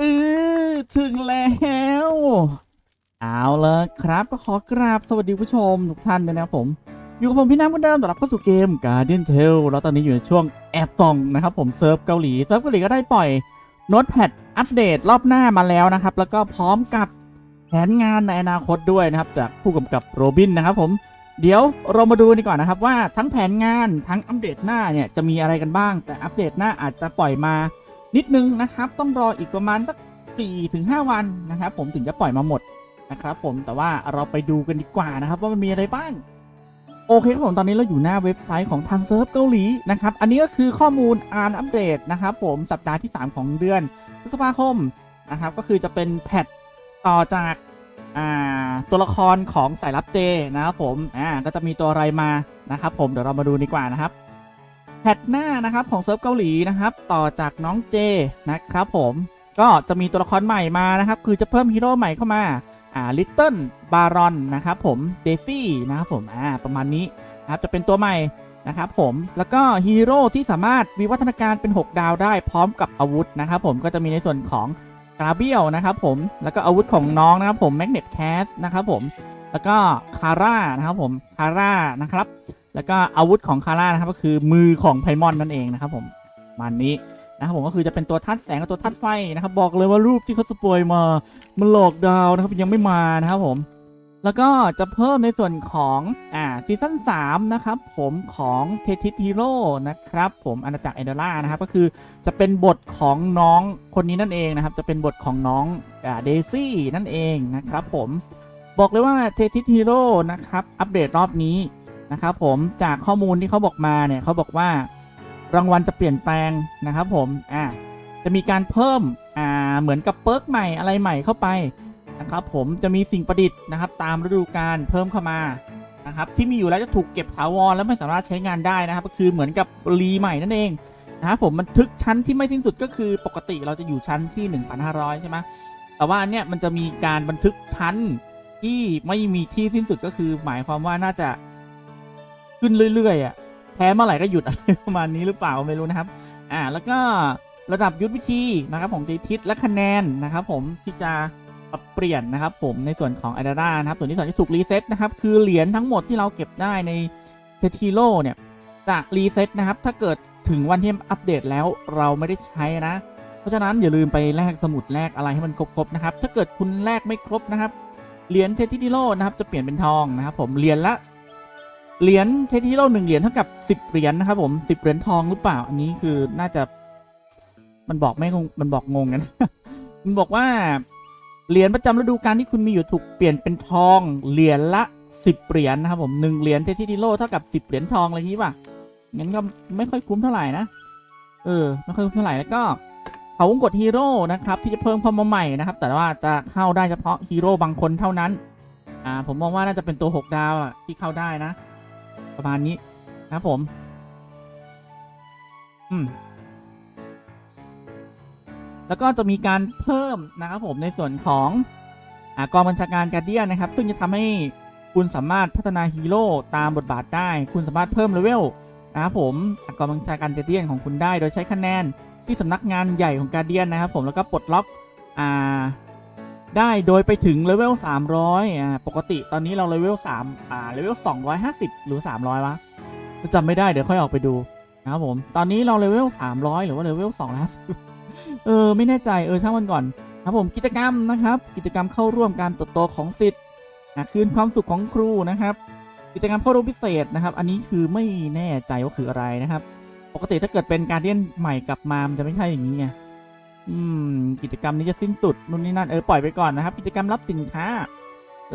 เออถึงแล้ว เอาเลยครับก็ขอกราบสวัสดีผู้ชมทุกท่านด้วยนะครับผม อยู่กับผมพี่น้ำเหมือนเดิมต้อนรับเข้าสู่เกม Guardian Tale แล้วตอนนี้อยู่ในช่วงแอบส่องนะครับผมเซิร์ฟเกาหลีเซิร์ฟเกาหลีก็ได้ปล่อยโน้ตแพดอัปเดตรอบหน้ามาแล้วนะครับ แล้วก็พร้อมกับแผนงานในอนาคตด้วยนะครับ จากผู้กำกับโรบินนะครับผมเดี๋ยวเรามาดูดีก่อนนะครับว่าทั้งแผนงานทั้งอัปเดตหน้าเนี่ยจะมีอะไรกันบ้าง แต่อัปเดตหน้าอาจจะปล่อยมา นิดนึงนะครับ ต้องรออีกประมาณสัก4ถึง5วันนะครับ ผมถึงจะปล่อยมาหมดนะครับ ผมแต่ว่าเราไปดูกันดีกว่านะครับ ว่ามันมีอะไรบ้างโอเคครับผมตอนนี้เราอยู่หน้าเว็บไซต์ของทางเซิร์ฟเกาหลีนะครับ อันนี้ก็คือข้อมูลอ่านอัปเดตนะครับ ผมสัปดาห์ที่ 3 ของเดือนพฤษภาคมนะครับ ก็คือจะเป็นแพทต่อจากาตัวละครของสายลับเจนะครับผมอ่าก็จะมีตัวอะไรมานะครับ ผมเดี๋ยวเรามาดูดีกว่านะครับ แพทหน้านะครับของเซิร์ฟเกาหลีนะครับต่อจากน้องเจนะครับผมก็จะมีตัวละครใหม่มานะครับคือจะเพิ่มฮีโร่ใหม่เข้ามาอ่าลิตเติ้ลบารอนนะครับผมเดซี่นะครับผมอ่าประมาณนี้นะครับจะเป็นตัวใหม่นะครับผมแล้วก็ฮีโร่ที่สามารถวิวัฒนาการเป็น 6 ดาวได้พร้อมกับอาวุธนะครับผมก็จะมีในส่วนของกราเบียลนะครับผมแล้วก็อาวุธของน้องนะครับผมแมกเนตแคสนะครับผมแล้วก็คาร่านะครับผมคาร่านะครับ แล้วก็อาวุธของคาร่านะครับ ก็คือมือของไพมอนนั่นเองนะครับผมมันนี้นะครับผมก็คือจะเป็นตัวทัดแสงกับตัวทัดไฟนะครับ บอกเลยว่ารูปที่เขาสปอยมามันหลอกดาวนะครับยังไม่มานะครับผมแล้วก็จะเพิ่มในส่วนของอ่าซีซั่น3นะครับผมของเททิสฮีโร่นะครับผมอาณาจักรเอเดล่านะครับก็คือจะเป็นบทของน้องคนนี้นั่นเองนะครับ จะเป็นบทของน้องอ่าเดซี่นั่นเองนะครับผมบอกเลยว่าเททิสฮีโร่นะครับอัปเดตรอบนี้ นะครับผมจากข้อมูลที่เขาบอกมาเนี่ยเขาบอกว่ารางวัลจะเปลี่ยนแปลงนะครับผมอ่าจะมีการเพิ่มอ่าเหมือนกับเปิร์กใหม่อะไรใหม่เข้าไปนะครับผมจะมีสิ่งประดิษฐ์นะครับตามฤดูกาลเพิ่มเข้ามานะครับที่มีอยู่แล้วจะถูกเก็บถาวรแล้วไม่สามารถใช้งานได้นะครับก็คือเหมือนกับรีใหม่นั่นเองนะครับผมบันทึกชั้นที่ไม่สิ้นสุดก็คือปกติเราจะอยู่ชั้นที่ 1,500 ใช่ไหมแต่ว่าอันเนี้ยมันจะมีการบันทึกชั้นที่ไม่มีที่สิ้นสุดก็คือหมายความว่าน่าจะ ขึ้นเรื่อยๆอะแพ้เมื่อไหร่ก็หยุดอะไรประมาณนี้หรือเปล่าไม่รู้นะครับ อ่าแล้วก็ระดับยุทธวิธีนะครับของทิศและคะแนนนะครับ ผมที่จะปรับเปลี่ยนนะครับ ผมในส่วนของไอดาร่านะครับ ส่วนที่สองที่ถูกรีเซ็ตนะครับคือเหรียญทั้งหมดที่เราเก็บได้ในเททิโลเนี่ยจะรีเซ็ตนะครับ ถ้าเกิดถึงวันที่อัปเดตแล้วเราไม่ได้ใช้นะ เพราะฉะนั้นอย่าลืมไปแลกสมุดแลกอะไรให้มันครบๆนะครับ ถ้าเกิดคุณแลกไม่ครบนะครับเหรียญเททิโลนะครับจะเปลี่ยนเป็นทองนะครับ ผมเหรียญละ เหรียญเททิโลหนึ่งเหรียญเท่ากับสิบเหรียญนะครับผมสิบเหรียญทองหรือเปล่า อันนี้คือน่าจะ มันบอกไม่งงมันบอกงงกันมันบอกว่าเหรียญประจำฤดูกาลที่คุณมีอยู่ถูกเปลี่ยนเป็นทองเหรียญละสิบเหรียญนะครับผมหนึ่งเหรียญเททิโลเท่ากับสิบเหรียญทองอะไรอย่างนี้ป่ะงั้นก็ไม่ค่อยคุ้มเท่าไหร่นะเออไม่ค่อยคุ้มเท่าไหร่แล้วก็เขาวงกดฮีโร่นะครับที่จะเพิ่มเข้ามาใหม่นะครับ แต่ว่าจะเข้าได้เฉพาะฮีโร่บางคนเท่านั้นอ่าผมมองว่าน่าจะเป็นตัว 6 ดาวอะที่เข้าได้นะ ประมาณนี้นะครับผม อืม แล้วก็จะมีการเพิ่มนะครับผมในส่วนของอกองบัญชาการการเดียนนะครับ ซึ่งจะทำให้คุณสามารถพัฒนาฮีโร่ตามบทบาทได้ คุณสามารถเพิ่มเลเวลนะครับผมจากกองบัญชาการการเดียนของคุณได้ โดยใช้คะแนนที่สำนักงานใหญ่ของการเดียนนะครับ ผมแล้วก็ปลดล็อกอ่า ได้โดยไปถึงเลเวล300อ่าปกติตอนนี้เราเลเวล3อ่าเลเวล250 หรือ 300วะจำไม่ได้เดี๋ยวค่อยออกไปดูนะครับผมตอนนี้เราเลเวล300 หรือว่าเลเวล250เออไม่แน่ใจเออช่างมันก่อนครับผมกิจกรรมนะครับ กิจกรรมเข้าร่วมการเติบโตของสิทธิ์คืนความสุขของครูนะครับ กิจกรรมเข้าร่วมพิเศษนะครับ อันนี้คือไม่แน่ใจว่าคืออะไรนะครับ ปกติถ้าเกิดเป็นการเดียนใหม่กลับมามันจะไม่ใช่อย่างนี้ไง อืม กิจกรรมนี้จะสิ้นสุดนู่นนี่นั่นเออปล่อยไปก่อนนะครับ กิจกรรมรับสินค้า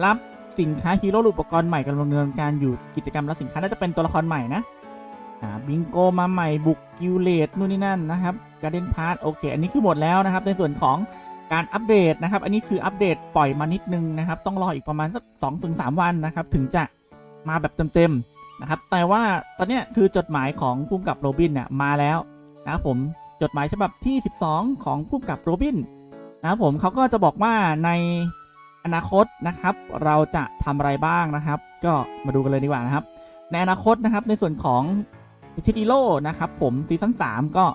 รับสินค้าฮีโร่รืออุปกรณ์ใหม่กำลังดำเนินการอยู่กิจกรรมรับสินค้าน่าจะเป็นตัวละครใหม่นะอ่าบิงโกมาใหม่บุกกิลเลตนู่นนี่นั่นนะครับการเดนพาร์ทโอเค อันนี้คือหมดแล้วนะครับ ในส่วนของการอัปเดตนะครับ อันนี้คืออัปเดตปล่อยมานิดนึงนะครับ ต้องรออีกประมาณสักสองถึงสามวันนะครับ ถึงจะมาแบบเต็มๆนะครับ แต่ว่าตอนนี้คือจดหมายของผู้กำกับโรบินเนี่ยมาแล้วนะครับผม จดหมายฉบับที่ 12 ของผู้กับโรบินนะครับผมเขาก็จะบอกว่าในอนาคตนะครับ เราจะทำอะไรบ้างนะครับ ก็มาดูกันเลยดีกว่านะครับ ในอนาคตนะครับในส่วนของทิติโลนะครับ ผมซีซั่น3ก็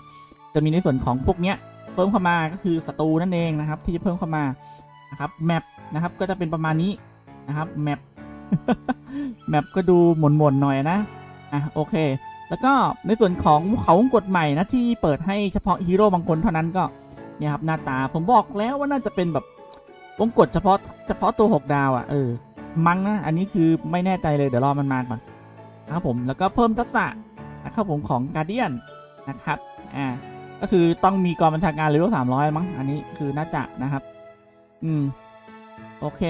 จะมีในส่วนของพวกเนี้ยเพิ่มเข้ามาก็คือศัตรูนั่นเองนะครับ ที่จะเพิ่มเข้ามานะครับแมปนะครับก็จะเป็นประมาณนี้นะครับแมปแมปก็ดูหม่นๆหน่อยนะอะโอเค แล้วก็ในส่วนของเขาวงกดใหม่นะที่เปิดให้เฉพาะฮีโร่บางคนเท่านั้นก็เนี่ยครับหน้าตาผมบอกแล้วว่าน่าจะเป็นแบบวงกดเฉพาะเฉพาะตัว 6 ดาวอะ่ะเออมั้งนะอันนี้คือไม่แน่ใจเลยเดี๋ยวรอมันมาก่อนนะครับผมแล้วก็เพิ่มทักษะนะครับผมของการเดียนนะครับอ่าก็คือต้องมีกองบัญชาการเลเวลสามร้อยมั้งอันนี้คือน่าจะนะครับ อืมโอเค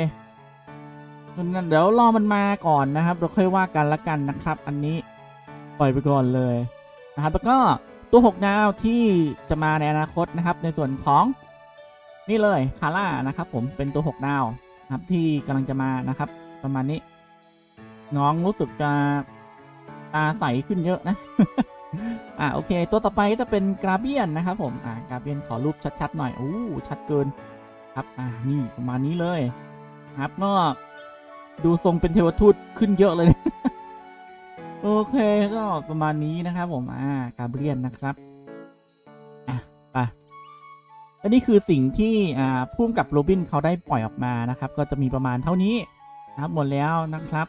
เดี๋ยวรอมันมาก่อนนะครับ เราค่อยว่ากันละกันนะครับ อันนี้ ปล่อยไปก่อนเลยนะครับแล้วก็ตัว 6 ดาวที่จะมาในอนาคตนะครับ ในส่วนของนี่เลยคาร่านะครับ ผมเป็นตัว 6 ดาวนะครับที่กำลังจะมานะครับ ประมาณนี้ น้องรู้สึกจะตาใสขึ้นเยอะนะอ่าโอเค ตัวต่อไปจะเป็นกราเบียนนะครับ ผมอ่ากราเบียนขอรูปชัดๆหน่อยอู้ชัดเกินครับอ่านี่ประมาณนี้เลย ครับก็ดูทรงเป็นเทวทูตขึ้นเยอะเลย โอเคก็ประมาณนี้นะครับผมอ่ากาเบรียนนะครับอะไปและนี่คือสิ่งที่อ่าพุ่มกับโรบินเขาได้ปล่อยออกมานะครับ ก็จะมีประมาณเท่านี้นะครับหมดแล้วนะครับ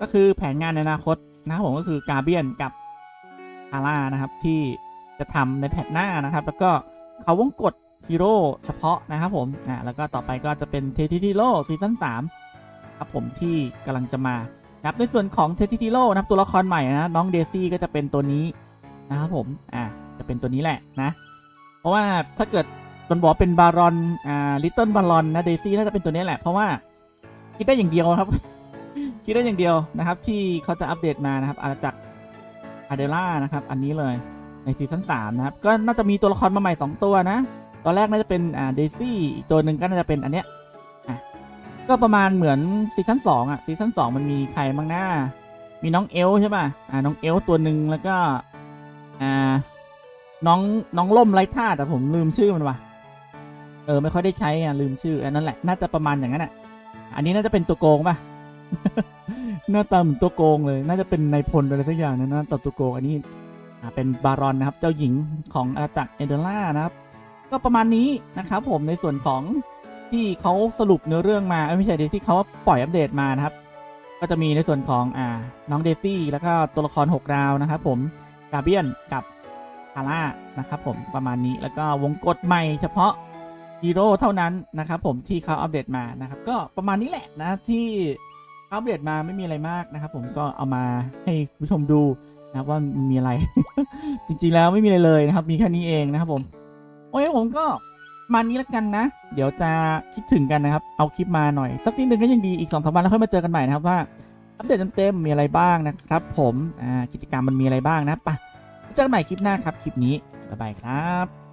ก็คือแผนงานในอนาคตนะครับผมก็คือกาเบียนกับอาร่านะครับที่จะทำในแพทหน้านะครับ แล้วก็เขาวงกดฮีโร่เฉพาะนะครับผมอ่าแล้วก็ต่อไปก็จะเป็นเททิทิโร่ซีซั่น3ครับผมที่กำลังจะมา นะครับในส่วนของเทติทิโร่นะครับตัวละครใหม่นะน้องเดซี่ก็จะเป็นตัวนี้นะครับผมอ่าจะเป็นตัวนี้แหละนะ เพราะว่าถ้าเกิดมันบอกเป็นบารอนอ่าลิตเติ้ลบารอนนะเดซี่น่าจะเป็นตัวนี้แหละเพราะว่าคิดได้อย่างเดียวครับ คิดได้อย่างเดียวนะครับ ที่เขาจะอัปเดตมานะครับอาณาจักรอาเดล่านะครับ อันนี้เลยในซีซั่น3นะครับ ก็น่าจะมีตัวละครมาใหม่ 2 ตัวนะ ตอนแรกน่าจะเป็นอ่าเดซี่อีกตัวหนึ่งก็น่าจะเป็นอันเนี้ย ก็ประมาณเหมือนซีซั่นสองอะซีซั่นสองมันมีใครบ้างหน้า มีน้องเอลใช่ป่ะอ่าน้องเอลตัวหนึ่งแล้วก็อ่าน้องน้องล่มไร้ธาตุแต่ผมลืมชื่อมันว่ะเออไม่ค่อยได้ใช้อะลืมชื่ออันนั้นแหละน่าจะประมาณอย่างนั้นอะอันนี้น่าจะเป็นตัวโกงป่ะหน้าตาเหมือนตัวโกงเลย น่าจะเป็นนายพลอะไรสักอย่างนะหน้าตาตัวโกงอันนี้อ่าเป็นบารอนนะครับ เจ้าหญิงของอาณาจักรเอเดล่านะครับ ก็ประมาณนี้นะครับผมในส่วนของ ที่เขาสรุปเนื้อเรื่องมาไม่ใช่ที่เขาปล่อยอัปเดตมานะครับ ก็จะมีในส่วนของอ่าน้องเดซี่แล้วก็ตัวละคร 6 ดาวนะครับผมกาเบียนกับคาร่านะครับผมประมาณนี้แล้วก็วงกฎใหม่เฉพาะฮีโร่เท่านั้นนะครับผมที่เขาอัปเดตมานะครับ ก็ประมาณนี้แหละนะที่เขาอัปเดตมาไม่มีอะไรมากนะครับ ผมก็เอามาให้ผู้ชมดูนะครับว่ามีอะไร จริงๆแล้วไม่มีอะไรเลยนะครับ มีแค่นี้เองนะครับผม โอ้ยผมก็ มานี้แล้วกันนะ เดี๋ยวจะคิดถึงกันนะครับ เอาคลิปมาหน่อย สักนิดนึงก็ยังดีอีกสองสามวันแล้วค่อยมาเจอกันใหม่นะครับว่าอัปเดตเต็มๆมีอะไรบ้างนะครับ ผมอ่ากิจกรรมมันมีอะไรบ้างนะปะเจอกันใหม่คลิปหน้าครับคลิปนี้บ๊ายบายครับ